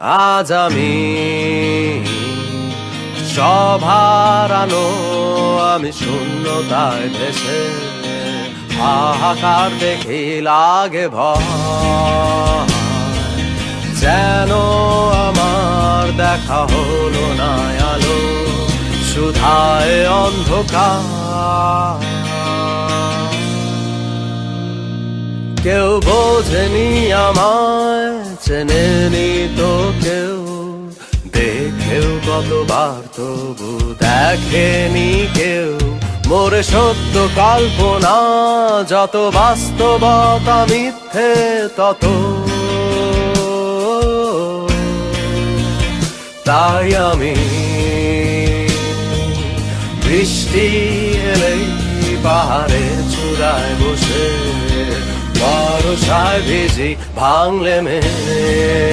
আজ আমি সভারানো আমি শূন্যতায় ভেসে হাহাকার দেখি লাগে ভয়। যেন আমার দেখা হলো না আলো, সুধায় অন্ধকার। কেউ বোঝেনি আমায়, চেনেনি তো কেউ। দেখেও কতবার তবু দেখেনি কেউ। মোরে সত্য কল্পনা, যত বাস্তবতা মিথ্যে, তত। তাই আমি বৃষ্টি এলেই পাহাড়ে চূড়ায় বসে bizi, banglemeyi